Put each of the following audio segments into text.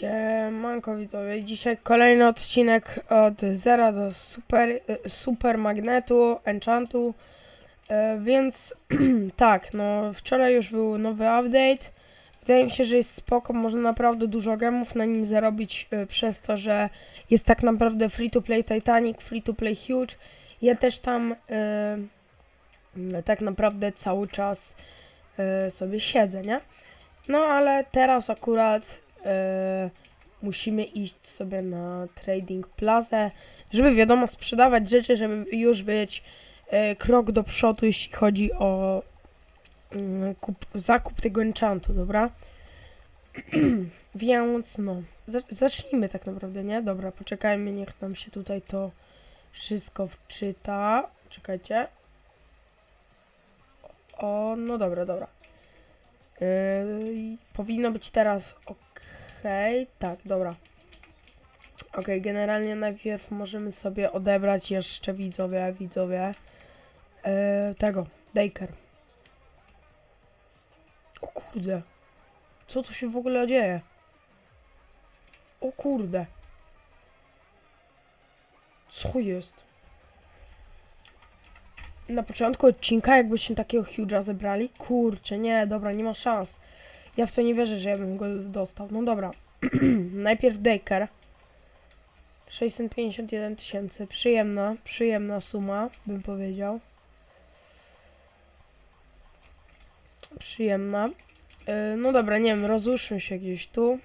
Siemanko widzowie, dzisiaj kolejny odcinek od zera do super, super magnetu, enchantu, e, więc tak, no wczoraj już był nowy update, wydaje mi się, że jest spoko, można naprawdę dużo gemów na nim zarobić e, przez to, że jest tak naprawdę free to play Titanic, free to play Huge, ja też tam e, tak naprawdę cały czas sobie siedzę, nie? No ale teraz akurat e, musimy iść sobie na Trading Plaza, żeby wiadomo sprzedawać rzeczy, żeby już być e, krok do przodu, jeśli chodzi o mm, kup, zakup tego enchantu, dobra? Więc no, za- zacznijmy tak naprawdę, nie? Dobra, poczekajmy, niech nam się tutaj to wszystko wczyta. Czekajcie. O, no dobra, dobra. Yy, powinno być teraz ok. Tak, dobra. Ok, generalnie najpierw możemy sobie odebrać jeszcze widzowie, widzowie yy, tego, Daker. O kurde. Co tu się w ogóle dzieje? O kurde. Co jest? Na początku odcinka jakbyśmy takiego Huge'a zebrali? Kurczę, nie, dobra, nie ma szans. Ja w to nie wierzę, że ja bym go dostał. No dobra. Najpierw Daker. 651 tysięcy. Przyjemna, przyjemna suma, bym powiedział. Przyjemna. Yy, no dobra, nie wiem, rozłóżmy się gdzieś tu.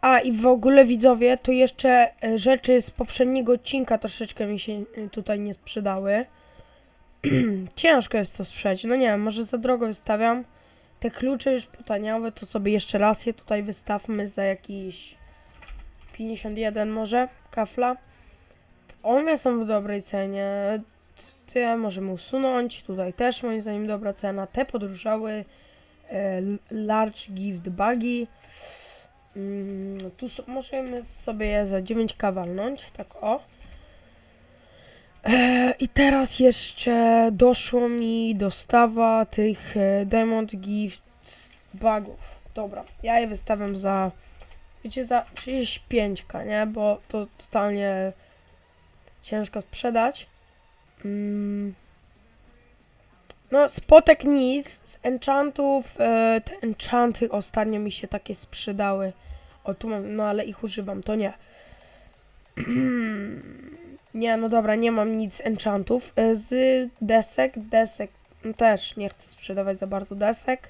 A i w ogóle widzowie, to jeszcze e, rzeczy z poprzedniego odcinka troszeczkę mi się e, tutaj nie sprzedały. Ciężko jest to sprzedać. No nie wiem, może za drogo wystawiam. Te klucze już potaniały, to sobie jeszcze raz je tutaj wystawmy za jakiś 51 może, kafla. One są w dobrej cenie. Te możemy usunąć. Tutaj też moim zdaniem dobra cena. Te podróżały. E, large gift buggy. Mm, tu so, możemy sobie je za 9k walnąć, tak o. E, I teraz jeszcze doszło mi dostawa tych e, Diamond Gift bugów. Dobra, ja je wystawiam za, wiecie, za 35k, nie? Bo to totalnie ciężko sprzedać. Mm. No, spotek nic, z enchantów, e, te enchanty ostatnio mi się takie sprzedały. O, tu mam, no ale ich używam, to nie. nie, no dobra, nie mam nic enchantów. E, Z desek, desek no też nie chcę sprzedawać za bardzo desek.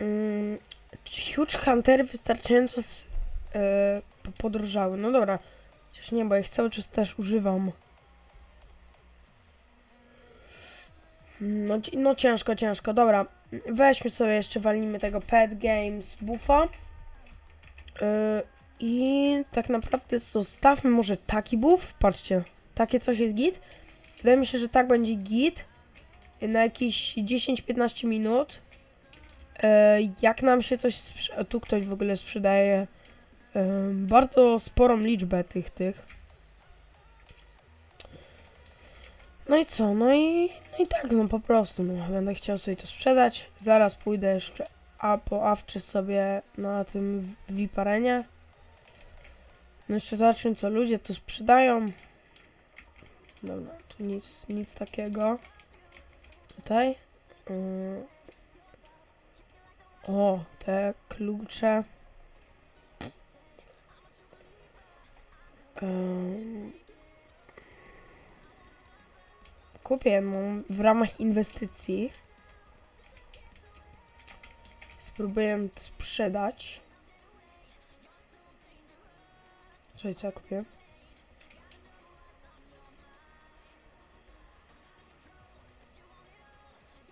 Mm, czy Huge Huntery wystarczająco z, po- podrożały? No dobra, chociaż nie, bo ich cały czas też używam. No, no ciężko, ciężko. Dobra, weźmy sobie jeszcze, walnijmy tego Pet Games buffa. Yy, I tak naprawdę zostawmy może taki buff. Patrzcie, takie coś jest git. Wydaje mi się, że tak będzie git. Na jakieś 10-15 minut. Yy, jak nam się coś Tu ktoś w ogóle sprzedaje yy, bardzo sporą liczbę tych, tych. No i co? No i, no i tak, no po prostu, no, będę chciał sobie to sprzedać. Zaraz pójdę jeszcze a po awczy sobie na tym wiparenie. No jeszcze zobaczmy, co ludzie tu sprzedają. Dobra, tu nic, nic takiego. Tutaj. Yy. O, te klucze. Ym. Kupię ją w ramach inwestycji. Spróbuję sprzedać. Słuchaj, co ja kupię?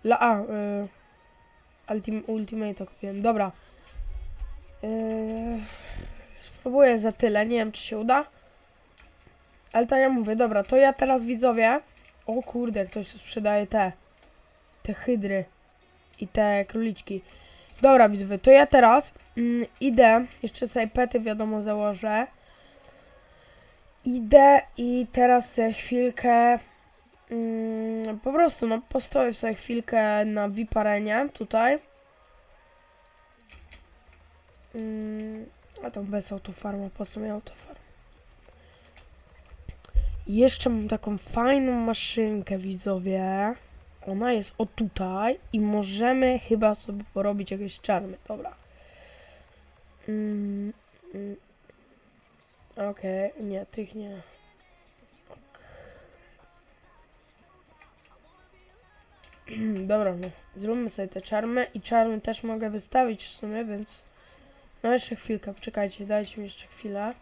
La a, y, ultim, Ultimate kupiłem. Dobra. Y, spróbuję za tyle. Nie wiem, czy się uda. Ale tak ja mówię, dobra, to ja teraz widzowie. O kurde, ktoś sprzedaje te. Te hydry. I te króliczki. Dobra, widzowie, to ja teraz mm, idę. Jeszcze sobie pety wiadomo założę. Idę i teraz sobie chwilkę. Mm, po prostu, no, postoję sobie chwilkę na wiparenie tutaj. Mm, a tam bez autofarma, po co mi autofarm? Jeszcze mam taką fajną maszynkę, widzowie. Ona jest o tutaj i możemy chyba sobie porobić jakieś czarmy. Dobra. Mm, mm. Okej, nie, tych nie. Dobra, no. Zróbmy sobie te czarmy i czarmy też mogę wystawić w sumie, więc... No jeszcze chwilkę, poczekajcie, dajcie mi jeszcze chwilę.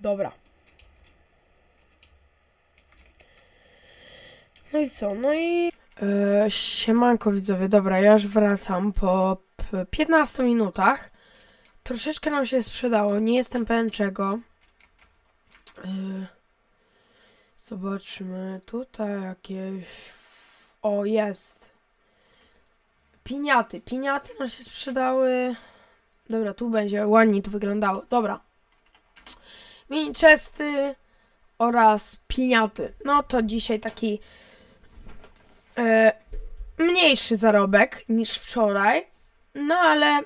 Dobra. No i co? No i... Yy, siemanko widzowie, dobra, ja już wracam po p- 15 minutach. Troszeczkę nam się sprzedało, nie jestem pewien czego. Yy, zobaczmy, tutaj jakieś... O, jest. Piniaty, piniaty nam się sprzedały. Dobra, tu będzie, ładnie to wyglądało. Dobra. Mini chesty oraz piniaty. No to dzisiaj taki e, mniejszy zarobek niż wczoraj. No ale